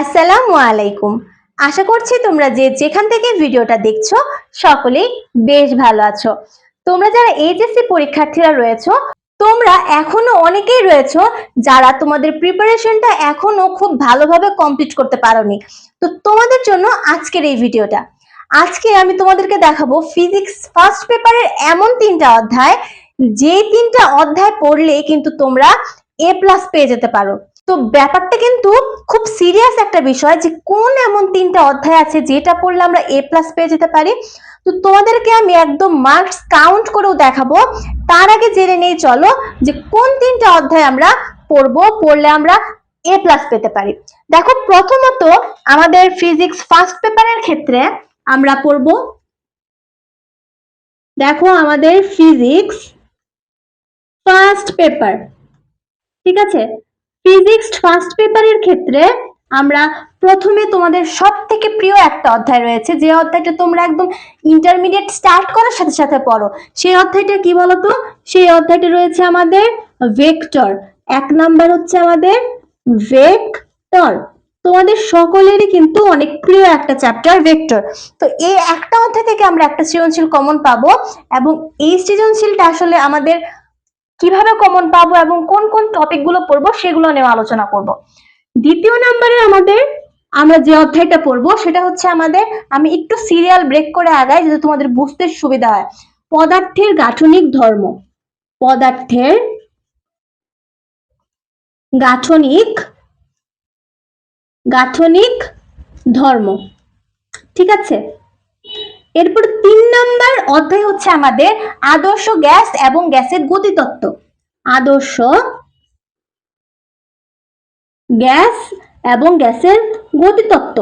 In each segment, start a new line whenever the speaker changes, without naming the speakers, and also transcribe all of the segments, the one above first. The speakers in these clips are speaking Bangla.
আসসালামু আলাইকুম। আশা করছি তোমরা যে যেখান থেকে ভিডিওটা দেখছ, সকলেই বেশ ভালো আছো। তোমরা যারা এইচএসসি পরীক্ষার্থীরা রয়েছো, তোমরা এখনও অনেকেই রয়েছো যারা তোমাদের প্রিপারেশনটা এখনও খুব ভালোভাবে কমপ্লিট করতে পারোনি। তো তোমাদের জন্য আজকের এই ভিডিওটা। আজকে আমি তোমাদেরকে দেখাবো ফিজিক্স ফার্স্ট পেপারের এমন তিনটা অধ্যায়। যে তিনটা অধ্যায় পড়লে কিন্তু তোমরা এ প্লাস পেয়ে যেতে পারো। তো ব্যাপারটা কিন্তু খুব সিরিয়াস একটা বিষয় যে কোন এমন তিনটা অধ্যায় আছে যেটা পড়লে আমরা এ প্লাস পেয়ে যেতে পারি। তো তোমাদেরকে আমি একদম মার্কস কাউন্ট করেও দেখাবো। তার আগে জেনে নেই, চলো, যে কোন তিনটা অধ্যায় আমরা পড়ব, পড়লে আমরা এ প্লাস পেতে পারি। দেখো, প্রথমত আমাদের ফিজিক্স ফার্স্ট পেপারের ক্ষেত্রে আমরা পড়ব। দেখো, আমাদের ফিজিক্স ফার্স্ট পেপার ঠিক আছে? ফিজিক্স ফার্স্ট পেপারের ক্ষেত্রে আমরা প্রথমে তোমাদের সব থেকে প্রিয় একটা অধ্যায় রয়েছে। যে অধ্যায়টা তোমরা একদম ইন্টারমিডিয়েট স্টার্ট করার সাথে সাথে পড়ো। সেই অধ্যায়টা কি বলতো? সেই অধ্যায়টা রয়েছে আমাদের ভেক্টর এক নাম্বার হচ্ছে আমাদের ভেক্টর তোমাদের সকলেরই কিন্তু অনেক প্রিয় একটা চ্যাপ্টার ভেক্টর তো এই একটা অধ্যায় থেকে আমরা একটা সৃজনশীল কমন পাবো এবং এই সৃজনশীলটা আসলে আমাদের কীভাবে কমন পাবো এবং কোন কোন টপিকগুলো পড়ব সেগুলো নিয়ে আলোচনা করব। দ্বিতীয় নম্বরে আমাদের, আমরা যে অধ্যায়টা পড়ব সেটা হচ্ছে আমাদের, আমি একটু সিরিয়াল ব্রেক করে আগাই যাতে তোমাদের বুঝতে সুবিধা হয়। পদার্থের গাঠনিক ধর্ম। পদার্থের গাঠনিক গাঠনিক ধর্ম। ঠিক আছে? এরপর তিন নাম্বার অধ্যায় হচ্ছে আমাদের আদর্শ গ্যাস এবং গ্যাসের গতিতত্ত্ব। আদর্শ গ্যাস এবং গ্যাসের গতিতত্ত্ব,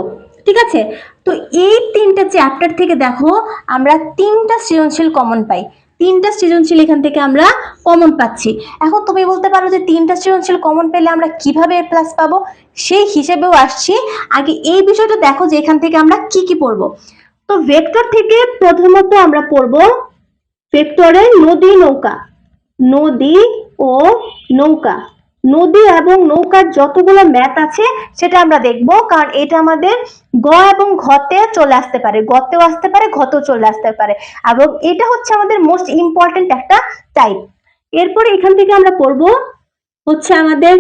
ঠিক আছে? তো এই তিনটা চ্যাপ্টার থেকে দেখো, আমরা তিনটা সৃজনশীল কমন পাই। তিনটা সৃজনশীল এখান থেকে আমরা কমন পাচ্ছি। এখন তুমি বলতে পারো যে তিনটা সৃজনশীল কমন পেলে আমরা কীভাবে এ প্লাস পাবো? সেই হিসেবেও আসছি। আগে এই বিষয়টা দেখো যে এখান থেকে আমরা কি কি পড়ব। তো ভেক্টর থেকে প্রথমত আমরা পড়ব ভেক্টরের নদী নৌকা। নদী ও নৌকা। নদী এবং নৌকার যতগুলো ম্যাথ আছে, সেটা আমরা দেখব, কারণ এটা আমাদের গ এবং ঘতে চলে আসতে পারে। গতেও আসতে পারে, ঘতেও চলে আসতে পারে। এবং এটা হচ্ছে আমাদের মোস্ট ইম্পর্টেন্ট একটা টাইপ এরপরে এখান থেকে আমরা পড়ব হচ্ছে আমাদের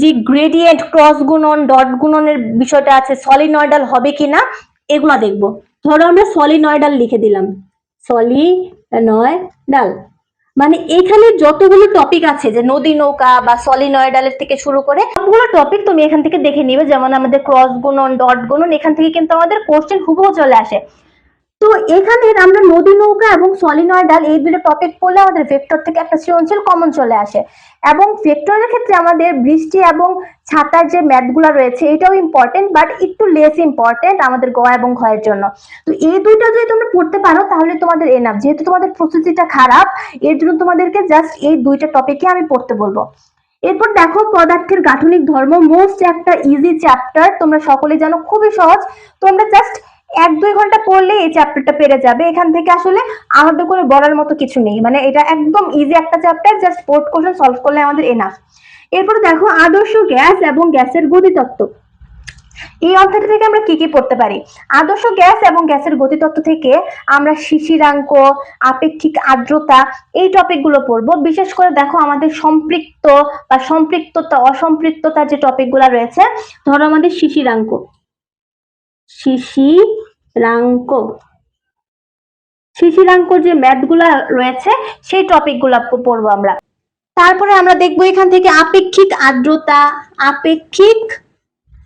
যে গ্রেডিয়েন্ট ক্রস গুণন ডট গুণনের বিষয়টা আছে সলিনয়েডাল হবে কিনা, এগুলো দেখব। ধরো আমরা সলিনয়ডাল লিখে দিলাম। সলি ডাল মানে এখানে যতগুলো টপিক আছে, যে নদী নৌকা বা সলিনয়ডালের থেকে শুরু করে, সবগুলো টপিক তুমি এখান থেকে দেখে নিবে। যেমন আমাদের ক্রস গুণন ডট গুণন, এখান থেকে কিন্তু আমাদের কোশ্চেন হুবহু চলে আসে। তো এখানে আমরা নদী নৌকা এবং সলিনয়েডাল এই দুটো টপিক পড়লে আমাদের ভেক্টর থেকে একটা সৃজনশীল কমন চলে আসে। এবং ভেক্টরের ক্ষেত্রে আমাদের বৃষ্টি এবং ছাতার যে ম্যাথগুলো রয়েছে, এটাও ইম্পর্টেন্ট বাট একটু লেস ইম্পর্টেন্ট আমাদের গ এবং ঘয়ের জন্য। তো এই দুইটা যদি তোমরা পড়তে পারো, তাহলে তোমাদের এনাফ যেহেতু তোমাদের প্রস্তুতিটা খারাপ, এর জন্য তোমাদেরকে জাস্ট এই দুইটা টপিকে আমি পড়তে বলব। এরপর দেখো পদার্থের গাঠনিক ধর্ম। মোস্ট একটা ইজি চ্যাপ্টার তোমরা সকলে জানো, খুবই সহজ। তোমরা জাস্ট এক দুই ঘণ্টা পড়লে এই চ্যাপ্টারটা পেরে যাবে। এখান থেকে আসলে আলাদা করে বলার মতো কিছু নেই। মানে এটা একদম ইজি একটা chapter just board question solve করলে আমাদের এনাফ এরপরে দেখো, আদর্শ গ্যাস এবং গ্যাসের গতিতত্ত্ব। এই অধ্যায়টা থেকে আমরা কি কি পড়তে পারি? আদর্শ গ্যাস এবং গ্যাসের গতিতত্ত্ব থেকে আমরা শিশিরাঙ্ক, আপেক্ষিক আর্দ্রতা, এই টপিকগুলো পড়ব। বিশেষ করে দেখো, আমাদের সম্পৃক্ত বা সম্পৃক্ততা অসম্পৃক্ততা যে টপিকগুলো রয়েছে, ধরো আমাদের শিশিরাঙ্ক। শিশিরাঙ্ক শিশিরাঙ্কর যে ম্যাথগুলা রয়েছে, সেই টপিকগুলো পড়ব আমরা। তারপরে আমরা দেখব এখান থেকে আপেক্ষিক আর্দ্রতা, আপেক্ষিক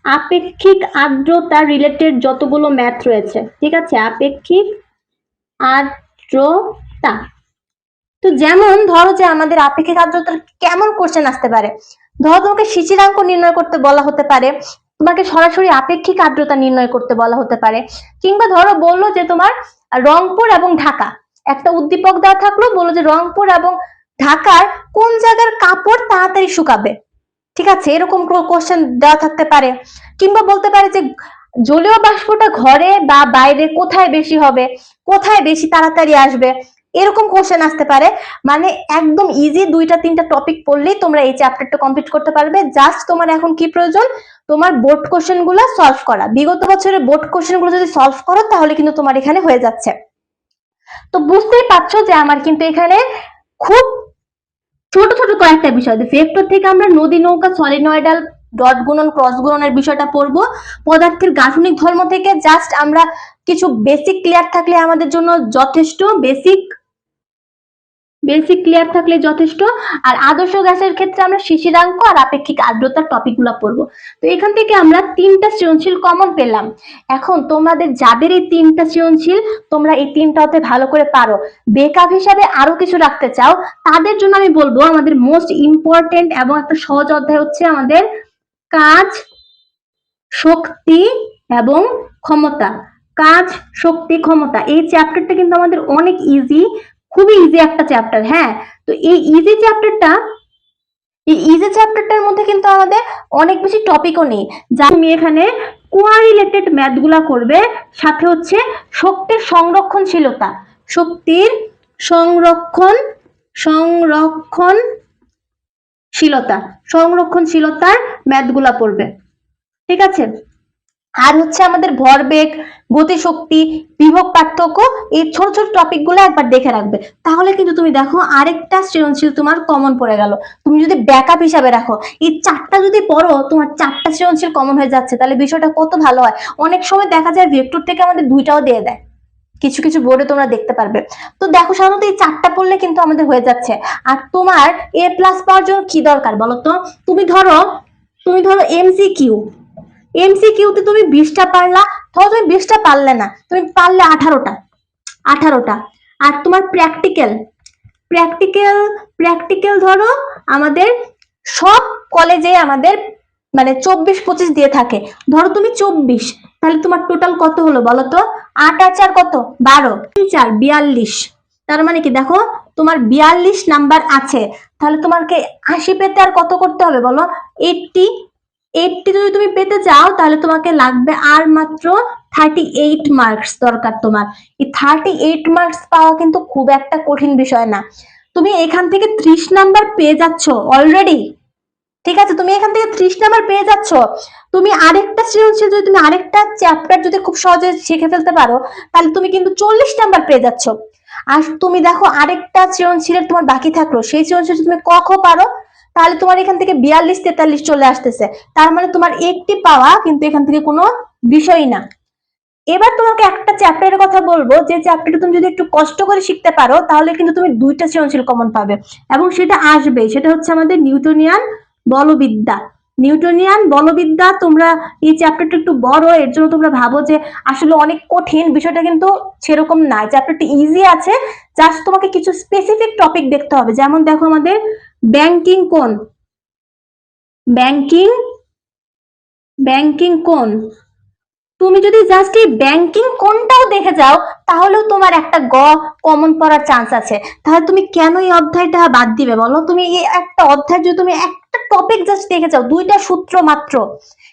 আপেক্ষিক আর্দ্রতা রিলেটেড যতগুলো ম্যাথ রয়েছে। ঠিক আছে? আপেক্ষিক আর্দ্রতা। তো যেমন ধরো যে আমাদের আপেক্ষিক আর্দ্রতার কেমন কোশ্চেন আসতে পারে? ধরো তোমাকে শিশিরাঙ্ক নির্ণয় করতে বলা হতে পারে তোমাকে সরাসরি আপেক্ষিক আর্দ্রতা নির্ণয় করতে বলা হতে পারে। কিংবা ধরো বলল যে তোমার রংপুর এবং ঢাকা। একটা উদ্দীপক দেওয়া থাকল, বলল যে রংপুর এবং ঢাকার কোন জায়গার কাপড় তাড়াতাড়ি শুকাবে? ঠিক আছে, এরকম কোশ্চেন দেওয়া থাকতে পারে। কিংবা বলতে পারে যে জলীয় বাষ্পটা ঘরে বা বাইরে কোথায় বেশি হবে? কোথায় বেশি তাড়াতাড়ি আসবে? এরকম কোশ্চেন আসতে পারে। মানে একদম ইজি দুইটা, তিনটা টপিক পড়লেই তোমরা এই চ্যাপ্টারটা কমপ্লিট করতে পারবে। জাস্ট তোমার এখন কি প্রয়োজন? তোমার বোর্ড কোশ্চেনগুলো সলভ করা। বিগত বছরের বোর্ড কোশ্চেনগুলো যদি সলভ করো, তাহলে কিন্তু তোমার এখানে হয়ে যাচ্ছে। তো বুঝতেই পারছ যে আমার কিন্তু এখানে খুব ছোট ছোট কয়েকটা বিষয়। ভেক্টর থেকে আমরা নদী, নৌকা সলিনয়েডাল ডট গুণন ক্রস গুণনের বিষয়টা পড়ব। পদার্থের গাঠনিক ধর্ম থেকে জাস্ট আমরা কিছু বেসিক ক্লিয়ার থাকলে আমাদের জন্য যথেষ্ট। বেসিক বেসিক ক্লিয়ার থাকলে যথেষ্ট। আর আদর্শ গ্যাসের ক্ষেত্রে আমরা শিশিরাঙ্ক আর আপেক্ষিক আর্দ্রতার টপিকগুলো পড়ব। তো এখান থেকে আমরা তিনটা সৃজনশীল কমন পেলাম। এখন তোমাদের যাদের এই তিনটা সৃজনশীল, তোমরা এই তিনটাতে ভালো করে পারো। বেকআপ হিসাবে আরও কিছু রাখতে চাও, তাদের জন্য আমি বলব আমাদের মোস্ট ইম্পর্টেন্ট এবং একটা সহজ অধ্যায় হচ্ছে আমাদের কাজ, শক্তি এবং ক্ষমতা। কাজ, শক্তি, ক্ষমতা। এই চ্যাপ্টারটা কিন্তু আমাদের অনেক ইজি খুবই ইজি একটা চ্যাপ্টার হ্যাঁ? তো এই ইজি চ্যাপ্টারটা এই ইজি চ্যাপ্টারটার মধ্যে কিন্তু আমাদের অনেক বেশি টপিকও নেই। যা তুমি এখানে কোয়ারিলেটেড ম্যাথগুলা করবে, সাথে হচ্ছে শক্তির সংরক্ষণশীলতা। শক্তির সংরক্ষণ, সংরক্ষণশীলতা, সংরক্ষণশীলতার ম্যাথগুলা পড়বে। ঠিক আছে? আর হচ্ছে আমাদের ভরবেগ গতিশক্তি, বিভব পার্থক্য, এই ছোট ছোট টপিকগুলো একবার দেখে রাখবে। তাহলে কিন্তু তুমি দেখো আরেকটা সৃজনশীল তোমার কমন পড়ে গেল। তুমি যদি ব্যাকআপ হিসাবে রাখো, এই চারটা যদি পড়ো, তোমার চারটা সৃজনশীল কমন হয়ে যাচ্ছে। তাহলে বিষয়টা কত ভালো হয়? অনেক সময় দেখা যায় ভেক্টর থেকে আমাদের দুইটাও দিয়ে দেয়। কিছু কিছু বোর্ডে তোমরা দেখতে পারবে। তো দেখো সাধারণত এই চারটা পড়লে কিন্তু আমাদের হয়ে যাচ্ছে। আর তোমার এ প্লাস পাওয়ার জন্য কি দরকার বলো তো? তুমি ধরো তুমি ধরো এমসি কিউ এমসিকিউতে তুমি বিশটা পারলা ধরো তুমি বিশটা পারলে না, তুমি পারলে আঠারোটা আঠারোটা। আর তোমার প্র্যাকটিক্যাল প্র্যাকটিক্যাল প্র্যাকটিক্যাল ধরো আমাদের সব কলেজে আমাদের মানে চব্বিশ, পঁচিশ দিয়ে থাকে। ধরো তুমি চব্বিশ, তাহলে তোমার টোটাল কত হলো বলো তো? আট আর চার কত? বারো। তিন চার, বিয়াল্লিশ। তার মানে কি? দেখো, তোমার বিয়াল্লিশ নাম্বার আছে। তাহলে তোমাকে আশি পেতে আর কত করতে হবে বলো? এইটটি এইটটি যদি তুমি পেতে চাও, তাহলে তোমাকে লাগবে আর মাত্র থার্টি এইট মার্কস দরকার তোমার। এই থার্টি এইট মার্কস পাওয়া কিন্তু খুব একটা কঠিন বিষয় না। তুমি এখান থেকে ত্রিশ নাম্বার পেয়ে যাচ্ছ অলরেডি ঠিক আছে, তুমি এখান থেকে ত্রিশ নাম্বার পেয়ে যাচ্ছ। তুমি আরেকটা সৃজনশীল যদি তুমি আরেকটা চ্যাপ্টার যদি খুব সহজে শিখে ফেলতে পারো, তাহলে তুমি কিন্তু চল্লিশ নাম্বার পেয়ে যাচ্ছ। আর তুমি দেখো আরেকটা সৃজনশীলের তোমার বাকি থাকল। সেই সৃজনশীল তুমি ক খ পারো? তাহলে তোমার এখান থেকে বিয়াল্লিশ তেতাল্লিশ চলে আসতেছে। তার মানে তোমার একটি পাওয়া কিন্তু এখান থেকে কোনো বিষয় না। এবার তোমাকে একটা চ্যাপ্টারের কথা বলব, যে চ্যাপ্টারটা তুমি যদি একটু কষ্ট করে শিখতে পারো, তাহলে কিন্তু তুমি দুইটা সৃজনশীল কমন পাবে। এবং সেটা আসবে সেটা হচ্ছে আমাদের নিউটনিয়ান বলবিদ্যা। নিউটনিয়ান বলবিদ্যা তোমরা এই চ্যাপ্টারটা একটু বড়, এর জন্য তোমরা ভাবো যে আসলে অনেক কঠিন, বিষয়টা কিন্তু সেরকম না। চ্যাপ্টারটা ইজি আছে জাস্ট তোমাকে কিছু স্পেসিফিক টপিক দেখতে হবে। যেমন দেখো আমাদের ব্যাংকিং কোন? ব্যাংকিং? ব্যাংকিং কোন? তুমি যদি জাস্ট এই ব্যাংকিং কোনটাও দেখে যাও, তাহলেও তোমার একটা গ কমন পড়ার চান্স আছে। তাহলে তুমি কেন এই অধ্যায়টা বাদ দিবে বলো? তুমি এই একটা অধ্যায় যদি তুমি একটা টপিক জাস্ট দেখে যাও, দুইটা সূত্র মাত্র,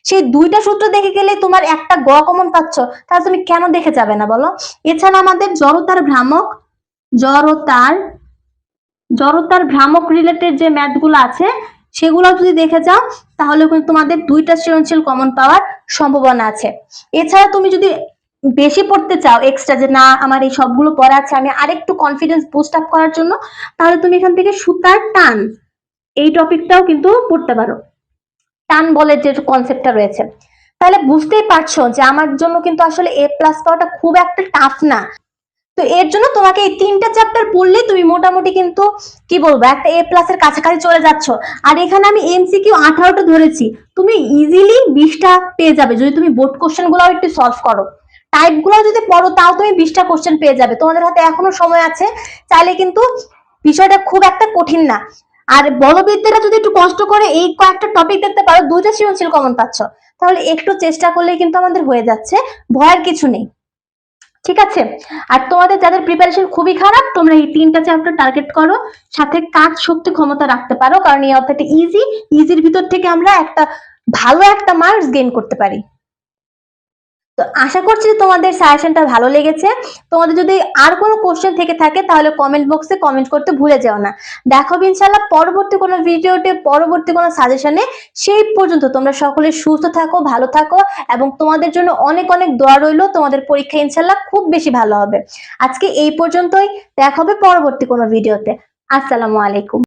সেই দুইটা সূত্র দেখে গেলে তোমার একটা গ কমন পাচ্ছ, তাহলে তুমি কেন দেখে যাবে না বলো? এছাড়া আমাদের জড়তার ভ্রামক, জড়তার জড়তার ভ্রামক রিলেটেড যে ম্যাথগুলো আছে সেগুলো যদি দেখে যাও, তাহলে কিন্তু তোমাদের দুইটা সৃজনশীল কমন পাওয়ার সম্ভাবনা আছে। এছাড়া তুমি যদি বেশি পড়তে চাও এক্সট্রা যে না, আমার এই সবগুলো পড়া আছে, আমি আরেকটু কনফিডেন্স বুস্ট আপ করার জন্য, তাহলে তুমি এখান থেকে সুতার টান, এই টপিকটাও কিন্তু পড়তে পারো। টান বলে যে কনসেপ্টটা রয়েছে। তাহলে বুঝতেই পারছ যে আমার জন্য কিন্তু আসলে এ প্লাস পাওয়াটা খুব একটা টাফ না। তো এর জন্য তোমাকে এই তিনটা চ্যাপ্টার পড়লে তুমি মোটামুটি কিন্তু, কি বলব, একটা এ প্লাস এর কাছাকাছি চলে যাচ্ছ। আর এখানে আমি এমসিকিউ আঠারোটা ধরেছি। তুমি ইজিলি বিশটা পেয়ে যাবে যদি তুমি বোর্ড কোশ্চেনগুলো একটু সলভ করো। টাইপগুলো যদি পড়ো, তাও তুমি বিশটা কোশ্চেন পেয়ে যাবে। তোমাদের হাতে এখনও সময় আছে। চাইলে কিন্তু বিষয়টা খুব একটা কঠিন না। আর বলবিদ্যাটা যদি একটু কষ্ট করে এই কয়েকটা টপিক দেখতে পারো, দুইটা সৃজনশীল কমন পাচ্ছ। তাহলে একটু চেষ্টা করলেই কিন্তু আমাদের হয়ে যাচ্ছে। ভয়ের কিছু নেই। ঠিক আছে? আর তোমাদের যাদের প্রিপারেশন খুবই খারাপ, তোমরা এই তিনটা চ্যাপ্টার টার্গেট করো, সাথে কাজ শক্তি ক্ষমতা রাখতে পারো, কারণ এই অর্থাৎ ইজি ইজির ভিতর থেকে আমরা একটা ভালো একটা মার্কস গেইন করতে পারি। তো আশা করছি তোমাদের সাজেশনটা ভালো লেগেছে। তোমাদের যদি আর কোনো কোশ্চেন থেকে থাকে, তাহলে কমেন্ট বক্সে কমেন্ট করতে ভুলে যাও না। দেখো ইনশাল্লাহ পরবর্তী কোনো ভিডিওতে পরবর্তী কোনো সাজেশনে সেই পর্যন্ত তোমরা সকলে সুস্থ থাকো, ভালো থাকো এবং তোমাদের জন্য অনেক অনেক দোয়া রইল। তোমাদের পরীক্ষা ইনশাল্লাহ খুব বেশি ভালো হবে। আজকে এই পর্যন্তই। দেখা হবে পরবর্তী কোনো ভিডিওতে আসসালামু আলাইকুম।